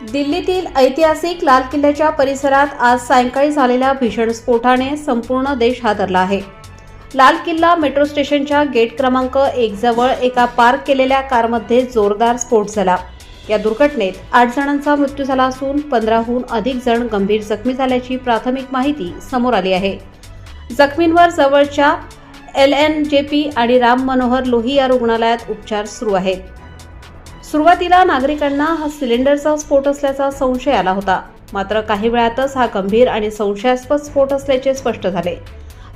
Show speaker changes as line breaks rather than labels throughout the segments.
दिल्लीतील ऐतिहासिक लाल किल्ल्याच्या परिसरात आज सायंकाळी झालेल्या भीषण स्फोटाने संपूर्ण देश हादरला आहे. लाल किल्ला मेट्रो स्टेशनच्या गेट क्रमांक एक जवळ एका पार्क केलेल्या कारमध्ये जोरदार स्फोट झाला. या दुर्घटनेत आठ जणांचा मृत्यू झाला असून पंधराहून अधिक जण गंभीर जखमी झाल्याची प्राथमिक माहिती समोर आली आहे. जखमींवर जवळच्या एल एन जे पी आणि राम मनोहर लोही या रुग्णालयात उपचार सुरू आहेत. सुरुवातीला नागरिकांना हा सिलेंडरचा स्फोट असल्याचा संशय आला होता. मात्र काही वेळातच हा गंभीर आणि संशयास्पद स्फोट असल्याचे स्पष्ट झाले.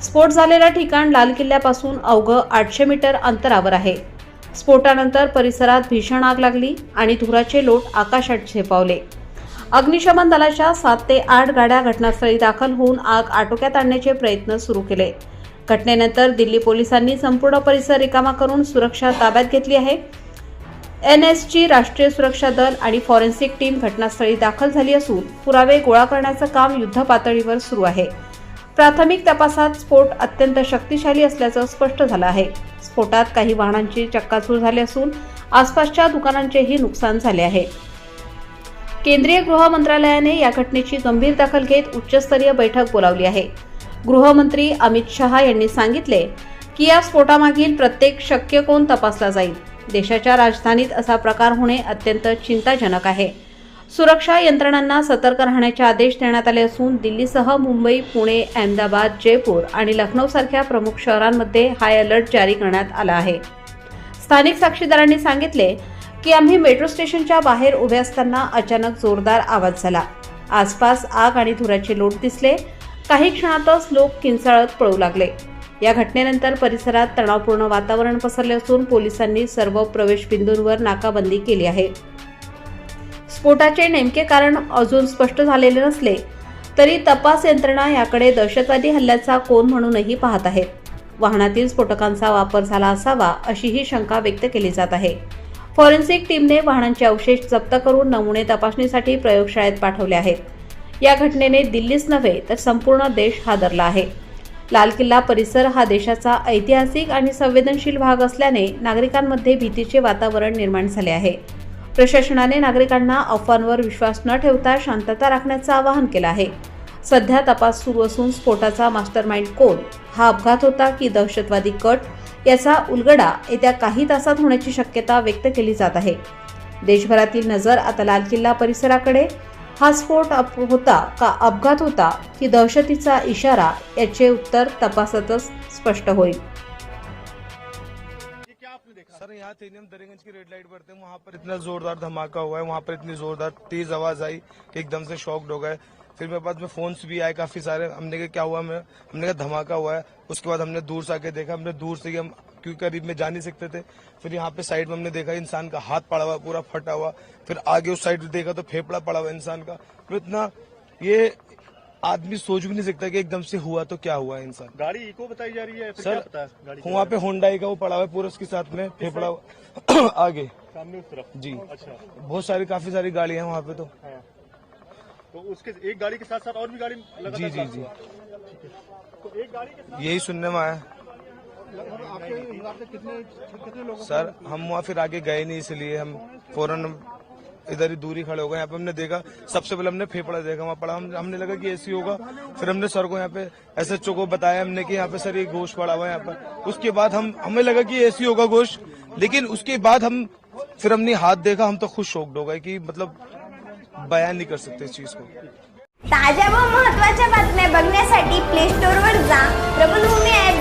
स्फोट झालेलं ठिकाण लाल किल्ल्यापासून अवघं आठशे मीटर अंतरावर आहे. स्फोटानंतर परिसरात भीषण आग लागली आणि धुराचे लोट आकाशात झेपावले. अग्निशमन दलाच्या सात ते आठ गाड्या घटनास्थळी दाखल होऊन आग आटोक्यात आणण्याचे प्रयत्न सुरू केले. घटनेनंतर दिल्ली पोलिसांनी संपूर्ण परिसर रिकामा करून सुरक्षा ताब्यात घेतली आहे. एन एसची राष्ट्रीय सुरक्षा दल आणि फॉरेन्सिक टीम घटनास्थळी दाखल झाली असून पुरावे गोळा करण्याचं काम युद्धपातळीवर सुरू आहे. प्राथमिक तपासात स्फोट अत्यंत शक्तिशाली असल्याचं स्पष्ट झालं आहे. स्फोटात काही वाहनांची चक्काचूर झाली असून आसपासच्या दुकानांचेही नुकसान झाले आहे. केंद्रीय गृह मंत्रालयाने या घटनेची गंभीर दखल घेत उच्चस्तरीय बैठक बोलावली आहे. गृहमंत्री अमित शहा यांनी सांगितले की या स्फोटामागील प्रत्येक शक्य कोण तपासला जाईल? देशाच्या राजधानीत असा प्रकार होणे अत्यंत चिंताजनक आहे. सुरक्षा यंत्रणांना सतर्क राहण्याचे आदेश देण्यात आले असून दिल्लीसह मुंबई पुणे अहमदाबाद जयपूर आणि लखनौसारख्या प्रमुख शहरांमध्ये हाय अलर्ट जारी करण्यात आला आहे. स्थानिक साक्षीदारांनी सांगितले की आम्ही मेट्रो स्टेशनच्या बाहेर उभे असताना अचानक जोरदार आवाज झाला. आसपास आग आणि धुराचे लोट दिसले. काही क्षणातच लोक किंचाळत पळू लागले. या घटनेनंतर परिसरात तणावपूर्ण वातावरण पसरले असून पोलिसांनी सर्व प्रवेशबिंदूंवर नाकाबंदी केली आहे. स्फोटाचे नेमके कारण अजून स्पष्ट झालेले नसले तरी तपास यंत्रणा याकडे दहशतवादी हल्ल्याचा कोण म्हणूनही पाहत आहेत वाहनातील स्फोटकांचा वापर झाला असावा अशीही शंका व्यक्त केली जात आहे. फॉरेन्सिक टीमने वाहनांचे अवशेष जप्त करून नमुने तपासणीसाठी प्रयोगशाळेत पाठवले आहेत. या घटनेने दिल्लीच नव्हे तर संपूर्ण देश हादरला आहे. लाल किल्ला परिसर हा देशाचा ऐतिहासिक आणि संवेदनशील भाग असल्याने नागरिकांमध्ये भीतीचे वातावरण निर्माण झाले आहे. प्रशासनाने नागरिकांना अफवांवर विश्वास न ठेवता शांतता राखण्याचं आवाहन केलं आहे. सध्या तपास सुरू असून स्फोटाचा मास्टरमाइंड कोण? हा अपघात होता की दहशतवादी कट? याचा उलगडा येत्या काही तासात होण्याची शक्यता व्यक्त केली जात आहे. देशभरातील नजर आता लाल किल्ला परिसराकडे हा स्फोट अप होता का अपघात होता की दहशतीचा इशारा याचे उत्तर तपासातच स्पष्ट होईल.
ये क्या आपने देखा? सर यहाँ थे हम दरेगंज की रेड लाइट पर थे वहाँ पर इतना जोरदार धमाका हुआ है वहाँ पर इतनी जोरदार तेज आवाज़ आई कि एकदम से शॉक्ड हो गए। फिर मेरे पास में फोन्स भी आए काफ़ी सारे। हमने कहा क्या हुआ? मैं हमने कहा धमाका हुआ है। उसके बाद हमने दूर से आके देखा हमने दूर से ही हम क्योंकि करीब में जा नहीं सकते थे। फिर यहाँ पे साइड में हमने देखा इंसान का हाथ पड़ा हुआ पूरा फटा हुआ। फिर आगे उस साइड देखा तो फेफड़ा पड़ा हुआ इंसान का। फिर इतना ये आदमी सोच भी नहीं सकता कि एकदम से हुआ तो क्या हुआ इंसान।
गाड़ी इको बताई जा रही है फिर
सर,
क्या पता है गाड़ी
वहाँ पे होंडाई का वो पड़ा हुआ है पूरा उसके साथ में फेफड़ा आगे।
सामने उस तरफ़?
जी।
अच्छा।
बहुत सारी काफ़ी सारी गाड़ियाँ हैं वहाँ पे तो।
हाँ। तो उसके एक गाड़ी के साथ साथ और भी गाड़ी
जी जी जी।
तो एक गाड़ी के साथ
यही सुनने में आया।
आपके हिसाब से कितने कितने लोग
सर हम वहाँ फिर आगे गए नहीं इसलिए हम फ़ौरन इधर ही दूरी खड़े हो गए। यहाँ पे हमने देखा सबसे पहले हमने फेफड़ा देखा वहाँ पड़ा। हम हमने लगा कि ऐसी होगा। फिर हमने सर को यहाँ पे एस एच को बताया हमने कि यहाँ पे सर ये गोश्त पड़ा हुआ है यहाँ पर। उसके बाद हम हमें लगा कि ऐसी होगा गोश्त लेकिन उसके बाद हम फिर हमने हाथ देखा हम तो खुद शॉक्ड हो गए कि मतलब बयान नहीं कर सकते इस चीज़ को।
ताज्या व महत्त्वाच्या बातम्या बघण्यासाठी प्ले स्टोअरवर जा. प्रबलभूमी ॲप